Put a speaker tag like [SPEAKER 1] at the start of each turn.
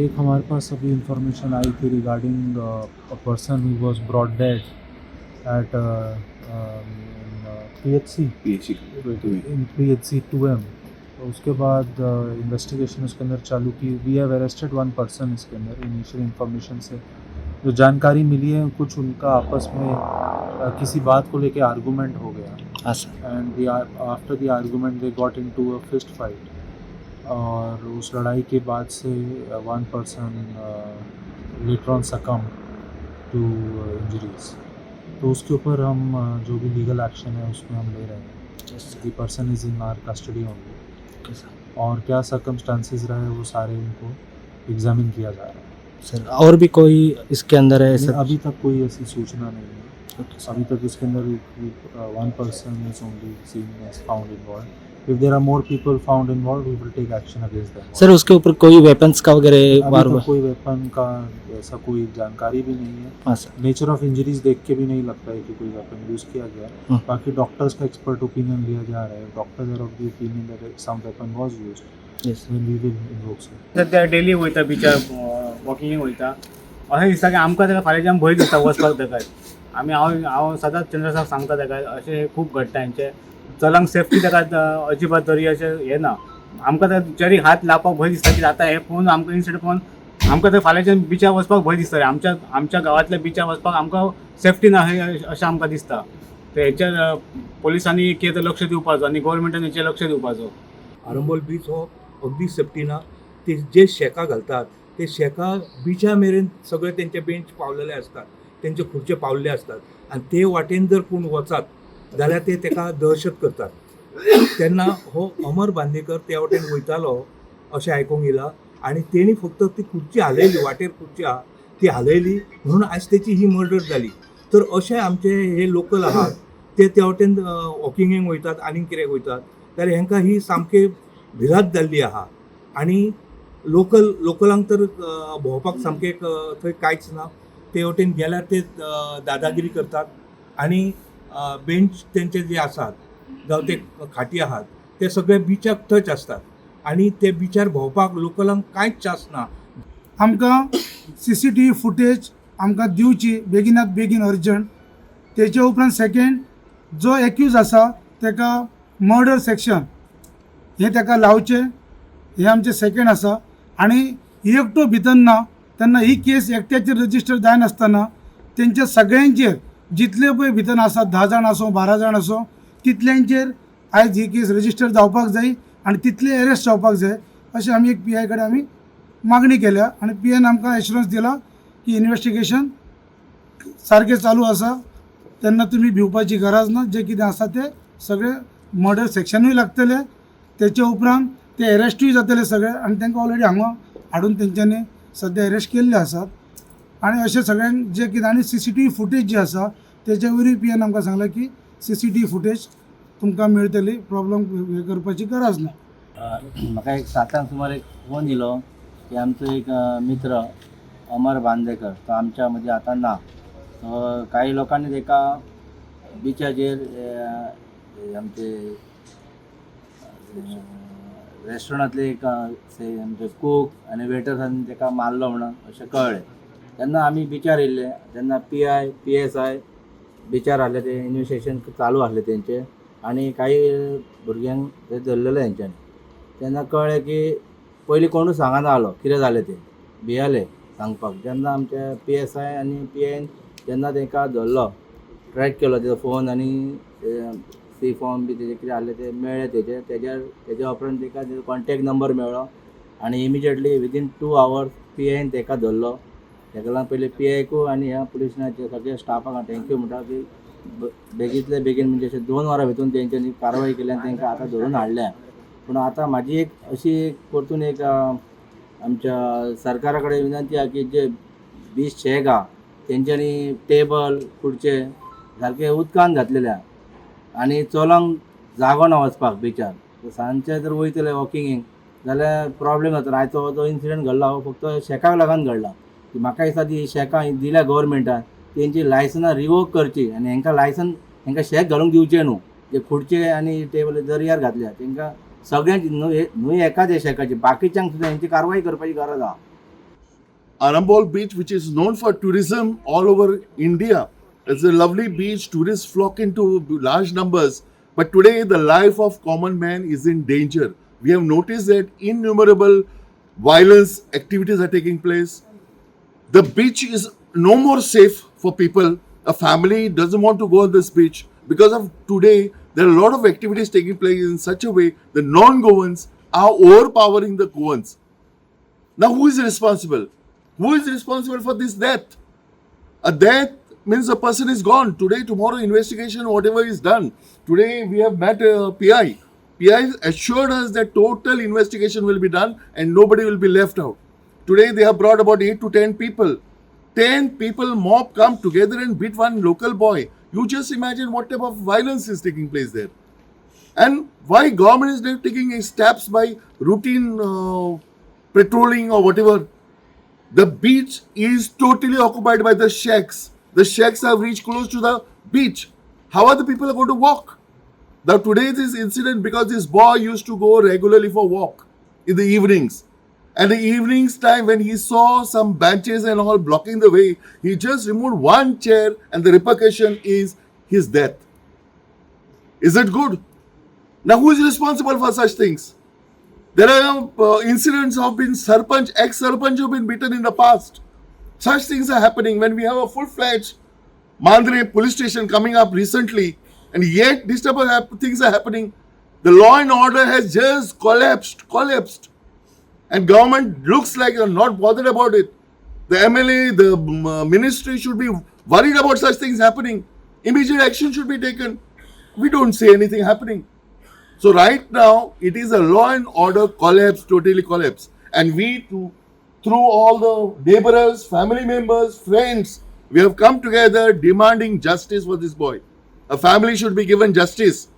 [SPEAKER 1] एक हमारे पास अभी इंफॉर्मेशन आई थी रिगार्डिंग अ पर्सन हु वाज broad dead eight P H C in P H C to M तो उसके बाद इन्वेस्टिगेशन उसके अंदर चालू की। We have arrested one person इसके अंदर इनिशियल इंफॉर्मेशन से। जो जानकारी मिली है कुछ उनका आपस में अ, किसी बात को लेके आर्गूमेंट हो गया। And after the argument they got into a fist fight और उस लड़ाई के बाद से one person later succumb to injuries तो उसके ऊपर हम uh, जो भी लीगल एक्शन है उसमें हम ले रहे हैं। The person is in our custody only और क्या सर्कमस्टांसिस रहे वो सारे उनको एग्जामिन किया जा रहा है।
[SPEAKER 2] सर और भी कोई इसके अंदर है सर
[SPEAKER 1] अभी तक कोई ऐसी सूचना नहीं है। अभी तक इसके अंदर one person is only seen found involve if there are more people found involve we will take action against them
[SPEAKER 2] sir उसके ऊपर कोई वेपन्स का वगैरह
[SPEAKER 1] अभी
[SPEAKER 2] वार
[SPEAKER 1] तक कोई वेपन का ऐसा कोई जानकारी भी नहीं है।
[SPEAKER 2] हाँ सर
[SPEAKER 1] नेचर ऑफ़ इंजरीज देख के भी नहीं लगता है कि कोई वेपन यूज़ किया गया है।
[SPEAKER 2] हम्म।
[SPEAKER 1] बाकी डॉक्टर्स का एक्सपर्ट ओपिनियन लिया जा रहा है। Doctors are of the opinion that some weapon was used
[SPEAKER 2] yes
[SPEAKER 1] when we will invoke sir
[SPEAKER 3] सध्या डेली वयता बिचार वॉकिंग वयता अशें दिसता की आमकां ताका फाल्यां भंय दिसता वचपाक ताका आमी हांव हांव सदांच चंद्रसाक सांगता ताका अशें खूब घडटा हांचे चलांक सेफ्टी ताका अजिबात तरी अशें हें ना. आमकां त्या बिचारीक हात लावपाक भंय दिसता की आतां हें पळोवन आमकां इन्सिडंट पळोवन आमकां थंय फाल्यांच्यान बिचार वचपाक भंय दिसता आमच्या आमच्या गांवांतल्या बिचार वचपाक आमकां सेफ्टी ना अशें आमकां दिसता. तर हेच्या पोलिसांनी कितें तर लक्ष दिवपाचो आनी गोवोरमेंटान हेचेर लक्ष दिवपाचो
[SPEAKER 4] आरंबोल बीच हो अगदी सेफ्टी ना. ते जे शेकां घालतात ते शेका बिचा मेरेन सगळे तेंचे बेंच पावलेले असतात. तेंचे खुर्चे पावल्ले असतात. आनी ते वाटेन जर कोण वचात जाल्यार ते तेका दहशत करतात. तेन्ना हो अमर बांदेकर त्या वटेन वयतालो अशें आयकूंक येयलां आनी तेणी फक्त ती खुर्ची हालयली वाटेर खुर्ची आहा ती हालयली म्हणून आयज तेची ही मर्डर जाली तर अशे आमचे हे लोकल आहात ते त्या वटेन वॉकिंगेक वयतात आनीक कितें वयतात जाल्यार हेंकां ही सामके भिरांत जाल्ली आहा. आनी लोकल लोकलांक तर भोंवपाक सामकें थंय कांयच ना. ते वटेन गेल्यार ते दादागिरी करतात. आनी बेंच तेंचे जे आसात जावं ते खाटी आहात ते सगळे बिचाक टच असतात. आनी ते बिचार भोंवपाक लोकलांक कांयच चान्स ना.
[SPEAKER 5] आमकां C C T V footage आमकां दिवची बेगिनात बेगीन अर्जंट. तेचे उपरांत सेकेंड जो एक्यूज आसा तेका मर्डर सेक्शन हें ताका लावचें हें आमचें सेकेंड आसा. आनी एकटो भितर ना तेन्ना ही केस एकट्याचेर रजिस्टर जायनासतना तेंच्या सगळ्यांचेर जितले पळय भितर आसात धा जाण आसूं बारा जाण आसूं तितल्यांचेर आयज ही केस रजिस्टर जावपाक जाय आनी तितले अरेस्ट जावपाक जाय अशें आमी एक पी आय कडेन आमी मागणी केल्या आनी पी एन आमकां एश्युरन्स दिला की इन्वेस्टिगेशन सारकें चालू आसा तेन्ना तुमी भिवपाची गरज ना जें कितें आसा तें सगळें मर्डर सेक्शनूय लागतले. तेचे उपरांत ते अरेस्टूय जातले सगळे आनी तांकां ऑलरेडी हांगा हाडून तेंच्यांनी सद्या अरेस्ट केल्ले आसात आनी अशें सगळ्यांक जे कितें आनी C C T V footage जे आसा तेचे वयरूय पी एन आमकां सांगला की C C T V footage तुमकां मेळटली प्रॉब्लम हे करपाची गरज ना
[SPEAKER 6] म्हाका एक सातांक सुमार एक फोन येयलो की आमचो एक मित्र अमर बांदेकर तो आमच्या म्हणजे आतां ना. तो काही लोकांनी तेका बिचाचेर आमचे रेस्टॉरंटांतले एक आमचे कूक आनी वेटर्सांनी ताका मारलो म्हणून अशें कळ्ळें. त्यांना आमी बिचार येयल्ले P I P S I बिचार आहले ते इन्व्हेस्टिगेशन चालू आहले तेंचे आनी काही भुरग्यांक ते धरलेले हेंच्यांनी तेन्ना कळ्ळें की पयलीं कोणूच सांगना आलो कितें जालें तें. भियाले सांगपाक. जेन्ना आमचे पी एस आय आनी पी एन जेन्ना तांकां धरलो? ट्रॅक केलो तेजो फोन आनी सी फॉर्म बी तेजे कितें आसलें ते मेळ्ळें तेजे तेज्या तेज्या उपरांत ताका तेजो कॉन्टॅक्ट नंबर मेळ्ळो आनी immediately within two hours P ion ताका धरलो? तेका लागून पयलीं पी आयकू आनी ह्या पुलिसांच्या सगळ्या स्टाफाक हांव थँक्यू म्हणटा की बेगींतले बेगीन म्हणजे अशें दोन वरां भितून तेंच्यांनी कारवाय केल्या आनी तांकां आतां धरून हाडल्या पूण आतां म्हाजी एक अशी एक परतून एक आमच्या सरकारा कडेन विनंती आहा की जे बीच शेक आहा तेंच्यांनी टेबल खुर्चे सारके उदकान घातलेले आहा आनी चलोंक जागो ना वचपाक बिचार. सांजचे जर वयतले वॉकिंगेक जाल्यार प्रॉब्लेम जाता आयचो जो इन्सिडंट घडला. हो फक्त शेकाक लागून घडला. की म्हाका दिसता ती शेकां दिल्या गोवोरमेंटान तेंची लायसनां रिवोक करची आनी हांकां लायसन हांकां शेक घालूंक दिवचें न्हू. ते खुर्चे आनी टेबल दर्यार घातल्या तेंकां सगळ्यांची न्हू न्हू एकाच शेकाची बाकीच्यांक सुद्दां हांची कारवाय करपाची गरज आहा
[SPEAKER 7] Arambol beach which is known for tourism all over India it's a lovely beach tourist flock into large numbers but today the life of common man is in danger we have notice that innumerable violence activities are taking place The beach is no more safe for people. A family doesn't want to go on this beach because of today. There are a lot of activities taking place in such a way the non-Goans are overpowering the Goans. Now, who is responsible? Who is responsible for this death? A death means a person is gone. Today, tomorrow, investigation, whatever is done. Today, we have met uh, PI. PI assured us that total investigation will be done and nobody will be left out. Today, they have brought about 8 to 10 people. 10 people mob come together and beat one local boy. You just imagine what type of violence is taking place there. And why government is not taking steps by routine uh, patrolling or whatever. The beach is totally occupied by the shacks. The shacks have reached close to the beach. How are the people going to walk? Now today this incident because this boy used to go regularly for walk in the evenings. And the evenings time when he saw some benches and all blocking the way, he just removed one chair and the repercussion is his death. Is it good? Now who is responsible for such things? There are uh, incidents of been sarpanch, ex-sarpanch who have been beaten in the past. Such things are happening when we have a full-fledged Mandre police station coming up recently, and yet these type of things are happening. The law and order has just collapsed, collapsed, and government looks like they're not bothered about it. The MLA, the um, uh, ministry should be worried about such things happening. Immediate action should be taken. We don't see anything happening. So right now it is a law and order collapse, totally collapse, and we to through all the laborers, family members, friends, we have come together demanding justice for this boy. A family should be given justice.